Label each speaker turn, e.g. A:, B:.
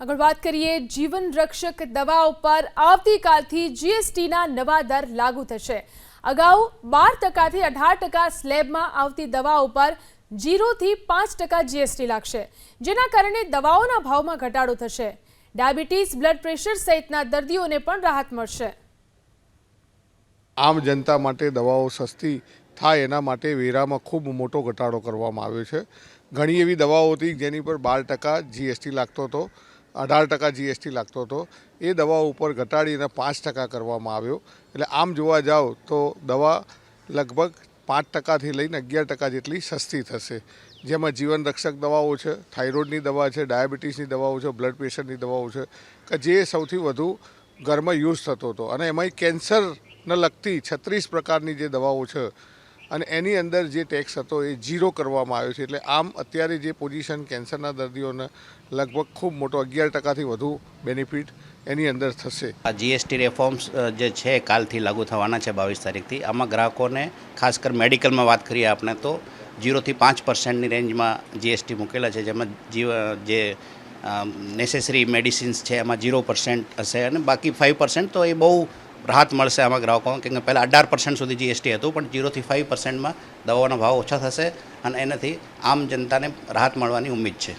A: આગળ વાત કરીએ જીવન રક્ષક દવા ઉપર આવતીકાલથી જીએસટીના નવા દર લાગુ થશે. અગાઉ બાર ટકાથી અઢાર ટકા સ્લેબમાં આવતી દવા ઉપર જીરોથી પાંચ ટકા જીએસટી લાગશે, જેના કારણે દવાઓના ભાવમાં ઘટાડો થશે. ડાયાબિટીસ, બ્લડ પ્રેશર સહિતના દર્દીઓને પણ રાહત મળશે.
B: આમ જનતા માટે દવાઓ સસ્તી થાય એના માટે વેરામાં ખૂબ મોટો ઘટાડો કરવામાં આવ્યો છે. ઘણી એવી દવાઓ હતી જેની પર બાર ટકા જીએસટી લાગતો હતો. અઢાર ટકા જીએસટી લાગતો હતો. એ દવાઓ ઉપર ઘટાડીને પાંચ ટકા કરવામાં આવ્યો. એટલે આમ જોવા જાઓ તો દવા લગભગ પાંચ ટકાથી લઈને અગિયાર ટકા જેટલી સસ્તી થશે. જેમાં જીવન રક્ષક દવાઓ છે, થાઇરોઇડની દવા છે, ડાયાબિટીસની દવાઓ છે, બ્લડ પ્રેશરની દવાઓ છે, કે જે સૌથી વધુ ઘરમાં યુઝ થતો હતો. અને એમાંય કેન્સરને લગતી છત્રીસ પ્રકારની જે દવાઓ છે અને એની અંદર જે ટેક્સ હતો એ ઝીરો કરવામાં આવ્યો છે. એટલે આમ અત્યારે જે પોઝિશન કેન્સરના દર્દીઓને લગભગ ખૂબ મોટો અગિયાર ટકાથી વધુ બેનિફિટ એની અંદર થશે.
C: આ જીએસટી રિફોર્મ્સ જે છે કાલથી લાગુ થવાના છે બાવીસ તારીખથી. આમાં ગ્રાહકોને ખાસ કર મેડિકલમાં વાત કરીએ આપણે તો જીરોથી પાંચ પર્સન્ટની રેન્જમાં જીએસટી મૂકેલા છે. જેમાં જીવ જે નેસેસરી મેડિસિન્સ છે એમાં જીરો પર્સન્ટ હશે અને બાકી ફાઇવ પર્સન્ટ તો એ બહુ રાહત મળશે આમાં ગ્રાહકો કેમ કે પહેલાં અઢાર પર્સન્ટ સુધી જીએસટી હતું, પણ જીરોથી ફાઇવ પર્સન્ટમાં દવાઓના ભાવ ઓછા થશે અને એનાથી આમ જનતાને રાહત મળવાની ઉમ્મીદ છે.